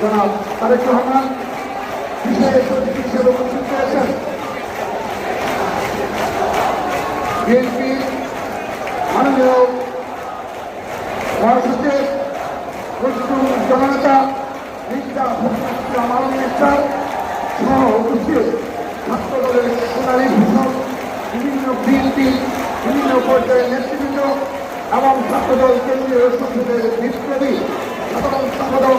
জনাব তারেক রহমান বিশেষ অতিথি হিসেবে উপস্থিত রয়েছেন। বিএনপির মাননীয় মহাসচিব নজরুল জননেতা মির্জা আলমের স্যার সহ উপস্থিত ছাত্র দলের সোনালী ভূষণ, বিভিন্ন বিএনপি, বিভিন্ন পর্যায়ের নেতৃবৃন্দ এবং ছাত্রদল কেন্দ্রীয় সংসদের বিপ্লবী সাধারণ সম্পাদক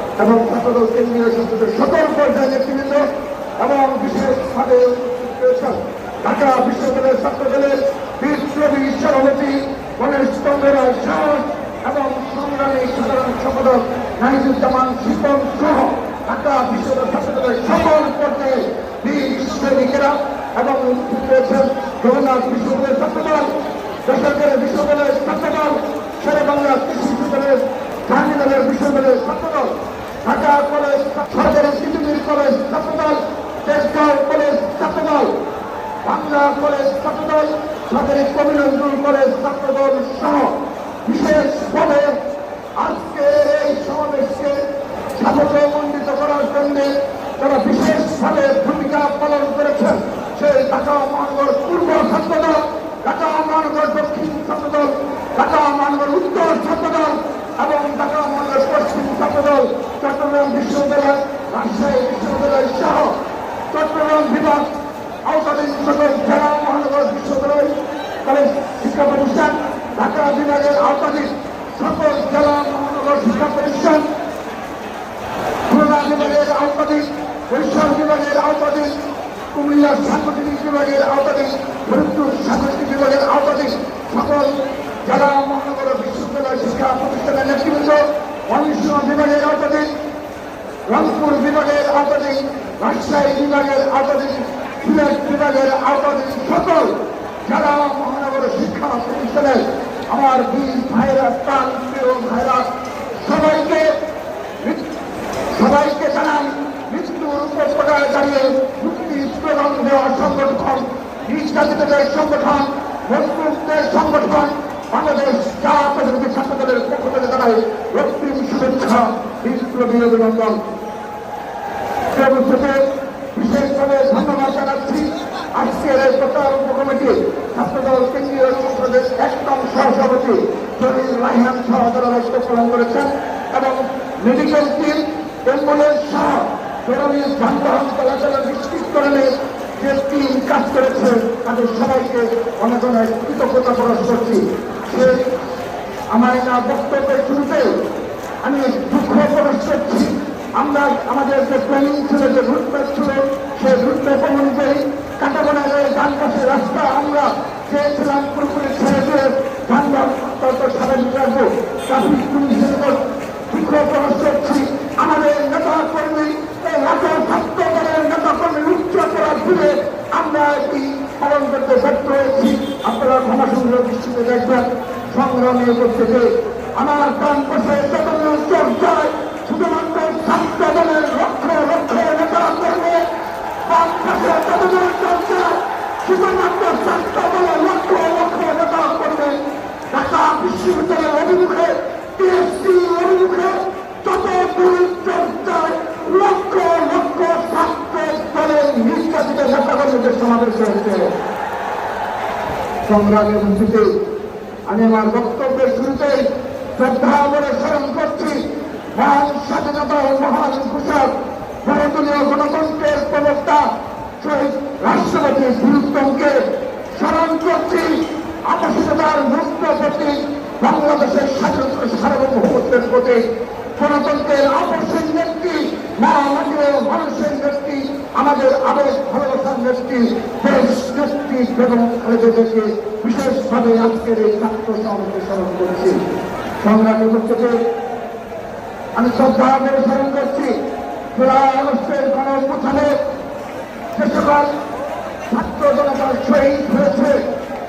এবং ছাত্রদল কেন্দ্রীয় সংসদের সকল পর্যায়ের নেতৃবৃন্দ এবং বিশেষভাবে ঢাকা বিশ্ববিদ্যালয়ের ছাত্রদলের বিপ্লবী সভাপতি গণেশ চন্দ্র এবং সংগ্রামী সাধারণ সম্পাদক নাহিদুজ্জামান শিপন সহ ঢাকা বিশ্ববিদ্যালয় ছাত্রদলের সকল পর্যায়ে বীর সৈনিকেরা এবং রয়েছেন জগন্নাথ বিশ্ববিদ্যালয়ের ছাত্রদল, বেসরকারি বিশ্ববিদ্যালয়ের ছাত্রদল শেরে বাংলা কৃষি বিশ্ববিদ্যালয়ের জাহাঙ্গীরনগর বিশ্ববিদ্যালয়ের ছাত্রদল ঢাকা কলেজ, সরকারি Titumir college, Chhatra Dal Tejgaon college, Chhatra Dal. Bangla college, Chhatra Dal, সরকারি কবি নজরুল কলেজ, ছাত্রদল সহ বিশেষভাবে আজকে এই সমাবেশকে সাফল্যমণ্ডিত করার জন্য তারা বিশেষভাবে ভূমিকা পালন করেছেন সেই ঢাকা মহানগর পূর্ব ছাত্রদল ঢাকা মহানগর দক্ষিণ ছাত্রদল ঢাকা মহানগর উত্তর ছাত্রদল এবং ঢাকা মহানগর পশ্চিম ছাত্রদল চট্টগ্রাম বিশ্ববিদ্যালয় রাজশাহী বিশ্ববিদ্যালয় সহ চট্টগ্রাম বিভাগ আওতাধীন সকল জেলা মহানগর বিশ্ববিদ্যালয়, কলেজ, শিক্ষা প্রতিষ্ঠান, ঢাকা বিভাগের আওতাধীন সকল জেলা মহানগর শিক্ষা প্রতিষ্ঠান, খুলনা বিভাগের আওতাধীন, বরিশাল বিভাগের আওতাধীন, কুমিল্লা সাংগঠনিক বিভাগের আওতাধীন, ফরিদপুর সাংগঠনিক বিভাগের আওতাধীন সকল জেলা মহানগর বিশ্ববিদ্যালয় শিক্ষা প্রতিষ্ঠানের নেতৃবৃন্দ, ময়মনসিংহ বিভাগের আওতাধীন রংপুর বিভাগের আওতাধীন, রাজশাহী বিভাগের আওতাধীন সিলেট বিভাগের আওতাধীন সকল যারা মহানগর শিক্ষা প্রতিষ্ঠানের আমার বীর ভাইরা প্রাণ প্রিয় ভাইরা সবাইকে সবাইকে জানাই মৃত্যুর উপত্যকায় দাঁড়িয়ে মুক্তি স্লোগান দেওয়া সংগঠন, নির্যাতিতদের সংগঠন মজবুতদের সংগঠন, বাংলাদেশ জাতীয় ছাত্রদলের পক্ষ থেকে জানাই শুভেচ্ছা বিপ্লবী অভিনন্দন থেকে বিশেষভাবে ধন্যবাদ জানাচ্ছি। আজকের এই প্রচার উপকমিটি, ছাত্রদল কেন্দ্রীয় সংসদের একদম সহসভাপতি জলিল রাহিমান সহ দায়িত্ব পালন করেছেন এবং মেডিকেল টিম অ্যাম্বুলেন্স সহ জরুরি যানবাহন চলাচলের নিশ্চিতকরণে যে টিম কাজ করেছে, তাদের সবাইকে অনেক অনেক কৃতজ্ঞতা প্রকাশ করছি। সে আমার বক্তব্যের শুরুতে আমি দুঃখ প্রকাশ করছি। আমরা আমাদের যে প্ল্যানিং ছিল, যে রুটম্যাপ ছিল, সেই রুটম্যাপ অনুযায়ী কাটাবনাগের ডান পাশে রাস্তা আমরা চেয়েছিলাম পুরোপুরি ছেড়ে দিয়ে। যানবাহন স্বাভাবিক রাখব ট্রাফিক পুলিশের উপর দুঃখ প্রকাশ করছি। আমাদের নেতা কর্মী, এই রাজ্যের ছাত্র দলের নেতা কর্মী উচ্চ করার ঘুরে আমরা এটি পালন করতে ব্যর্থ হয়েছি। আপনারা ক্ষমা সুন্দর দৃষ্টিতে দেখবেন। সংগ্রামী উপস্থিতি। আমার প্রাণ পাশে শুধুমাত্র ছাত্র দলের লক্ষ লক্ষ নেতা কর্মী ঢাকা বিশ্ববিদ্যালয়ের অভিমুখে টিএসসি অভিমুখে যত দূর চর্চায় লক্ষ লক্ষ ছাত্র দলের নির্যাতিত নেতা কর্মীদের সমাবেশ হয়েছে সংগ্রামী উপস্থিতি আমি আমার বক্তব্যের শুরুতেই শ্রদ্ধা বলে স্মরণ করছি মহান স্বাধীনতা মহান ঘোষক ভারতীয় গণতন্ত্রের প্রবক্তা শহীদ বীরুত্তমকে স্মরণ করছি। আপসিতার মুক্ত প্রতি বাংলাদেশের স্বাধীনতা সার্বভৌমত্বের প্রতি গণতন্ত্রের আপসের নেত্রী মা মাটির মানুষের নেত্রী, আমাদের আবেগ, ভালোবাসার নেত্রী, দেশ নেত্রী বেগম খালেদাকে বিশেষভাবে আজকের এই ছাত্র সমাবেশে স্মরণ করছি। সংগ্রামী উপস্থিতি আমি শ্রদ্ধা করে স্মরণ করছি। জুলাই আগস্টের গণপ্রথানে যে সকল ছাত্র জনতার শহীদ হয়েছে।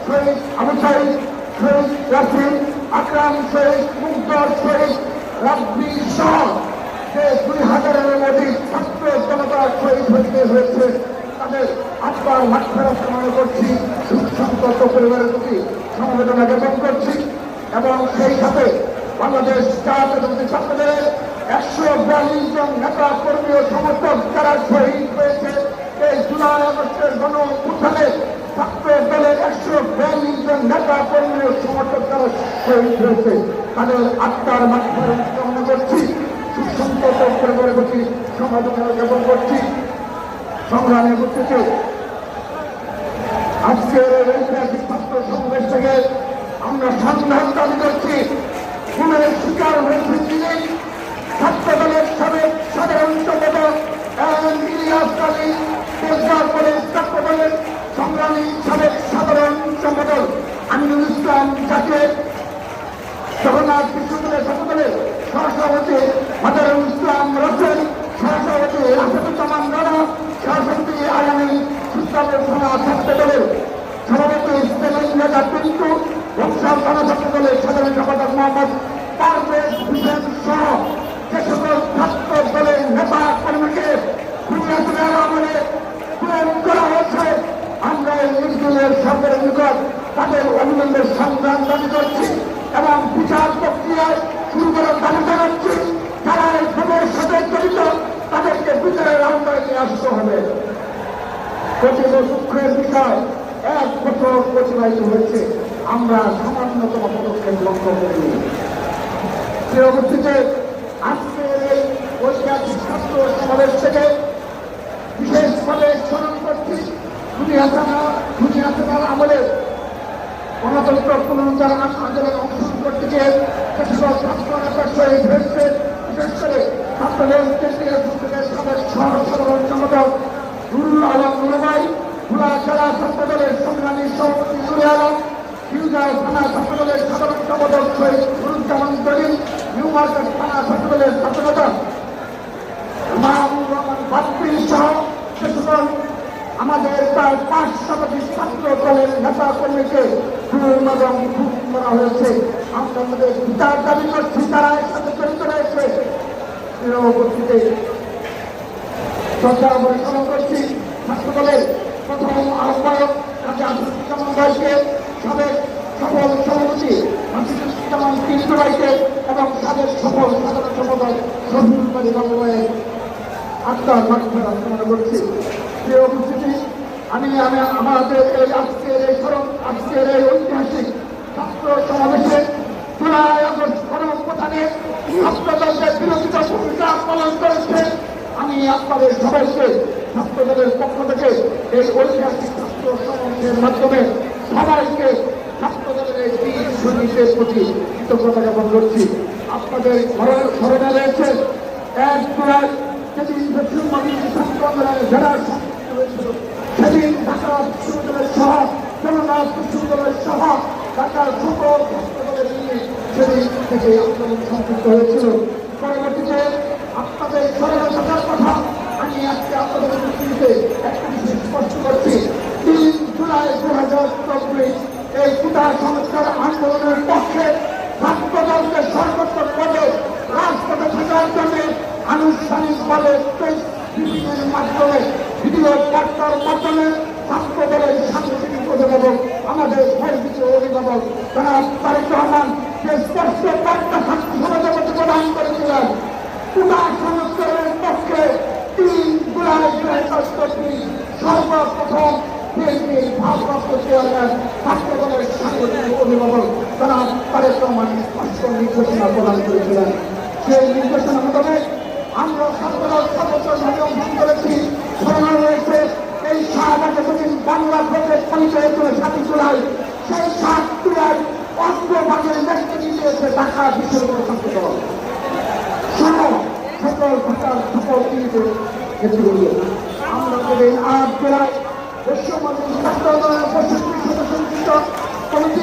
শহীদ আবু সাইদ শহীদ রাসিম আকরাম শহীদ মুগ্ধর শহীদ দুই হাজারের অধিক ছাত্র জনতার শহীদ হইতে হয়েছে, তাদের আত্মার মাঠফেরত কামনা করছি সুসংকল্প পরিবারের প্রতি সমবেদনা জ্ঞাপন করছি এবং সেই সাথে বাংলাদেশ জাতীয় ছাত্রদের একশো বিয়াল্লিশ জন নেতা কর্মী ও সমর্থক যারা শহীদ হয়েছে, এই জুলাই আগস্টের গণ উত্থানে ছাত্র দলের একশো বিয়াল্লিশ জন নেতা কর্মী ও সমর্থক যারা শহীদ হয়েছে, তাদের আত্মার মাধ্যমে কামনা করছি, সুসংকল্প পরিবারের প্রতি সমালোচনা জ্ঞাপন করছি, সংগ্রামে উপস্থিত আজকের ঐতিহাসিক ছাত্র সমাবেশ থেকে আমরা সংগ্রাম দাবি করছি, খুনের শিকার হয়েছে তিনি। ছাত্র দলের সাবেক সাধারণ সম্পাদক ইলিয়াস ছাত্র দলের সংগ্রামী সাবেক সাধারণ সম্পাদক আমিনুল ইসলাম যাকে জগন্নাথ বিশ্ববিদ্যালয় ছাত্রদলের সহসভাপতি মাদারুল ইসলাম রসেন সহসভাপতি আসাদুজ্জামান রানা, সহসভাপতি আগামী সুস্তাবের থানা ছাত্র দলের সভাপতি সেলিম রাজা পিন্টু বক্সার থানা ছাত্র দলের সাধারণ সম্পাদক মোহাম্মদ পারভেজ হোসেন সহ যে সকল আমরা এই নির্দলের সরকারের তাদের অভিনন্দনের সংগ্রাম দাবি করছি এবং বিচার প্রক্রিয়ায় শুরু করার দাবি জানাচ্ছি যারা তাদেরকে বিচারের আওতায় নিয়ে আসতে হবে কঠিন বিষয় এক বছর অতিবাহিত হয়েছে আমরা সামান্যতম পদক্ষেপ লক্ষ্য করিনি সে অবস্থিতে আজকের এই ঐতিহাসিক ছাত্র সমাবেশ থেকে বিশেষভাবে স্মরণ করছি, খুনি হাসানা খুনি হাসানার আমলে গণতন্ত্র পুনরুদ্ধার আন্দোলনে অংশগ্রহণ করতে গিয়ে শহীদ হয়েছে। বিশেষ করে ছাত্রদের কেন্দ্রীয় সংসদের সাবেক সাধারণ সম্পাদক নুরুল আলম নুরবাই সাধারণ সম্পাদক শহীদ নুরুজ্জামান দলিল নিউ মার্কেট থানা ছাত্রদলের ছাত্রনেতা সহ আমাদের প্রায় পাঁচ শতাধিক ছাত্র দলের নেতা কর্মীকে খুন এবং খুন করা হয়েছে। আমরা আমাদের বিচার দাবি করছি, তারা এর সাথে জড়িত রয়েছে। উপস্থিতি শ্রদ্ধা পরিচালনা করছি ছাত্র দলের প্রথম আহ্বায়ক কাজী ভাইকে। সাবেক সফল সভাপতি কিন্ত ভাইকে এবং সাবেক সফল সাধারণ সম্পাদক রফিকুল বাড়ি বাবু ভাইয়ের আত্মার মাঠফেরা কামনা করছি যে উপস্থিতি আমি আমি আমাদের এই আজকের এই স্মরণ আজকের এই ঐতিহাসিক ছাত্র সমাবেশে জুলাই আগস্ট বিরোধিতা ভূমিকা পালন করেছে আমি আপনাদের সবাইকে ছাত্র দলের পক্ষ থেকে এই ঐতিহাসিক ছাত্র সমাবেশের মাধ্যমে সবাইকে ছাত্র দলের এই বীর সৈনিকদের প্রতি কৃতজ্ঞতা জ্ঞাপন করছি। আপনাদের স্মরণ- রয়েছে এক ছাত্র আন্দোলনে যারা হয়েছিল। সেদিন ঢাকা বিশ্ববিদ্যালয়ের সহ জগন্নাথ বিশ্ববিদ্যালয়ের সহ ঢাকার সকল ছাত্রদলের নিয়ে সেদিন থেকে আন্দোলন আপনাদের স্পষ্ট করছি। তিন জুলাই দু হাজার চব্বিশ এই কুটা সংস্কার আন্দোলনের পক্ষে ছাত্রদলকে সর্বোচ্চ পদে রাজপথে থাকার জন্য আনুষ্ঠানিকভাবে বিভিন্নের মাধ্যমে ভিডিও বার্তার মাধ্যমে ছাত্র দলের সাংগঠনিক অভিভাবক আমাদের সর্বিত অভিভাবক তারা তারেক রহমান যে স্পষ্ট বার্তা ছাত্র সমাজকে প্রদান করেছিলেন পুরা সংস্কারের পক্ষে তিন জুলাই দু হাজার চব্বিশ সর্বপ্রথম বিএনপির ভারপ্রাপ্ত চেয়ারম্যান ছাত্র দলের সাংগঠনিক অভিভাবক তারা তারেক রহমান স্পষ্ট নির্দেশনা প্রদান করেছিলেন সেই নির্দেশনা মোতাবেক আমরা ছাত্রদল সর্বোচ্চভাবে অংশগ্রহণ করেছি স্মরণ রয়েছে এই শাহবাগে যেদিন বাংলা প্রজেক্ট পরিচয় হয়েছিল সাতই জুলাই সেই সাত জুলাই আমরা যেদিন আট জেলায় বিশ্বমানের ছাত্র দলের পঁয়ষট্টি সদস্য বিশিষ্ট কমিটি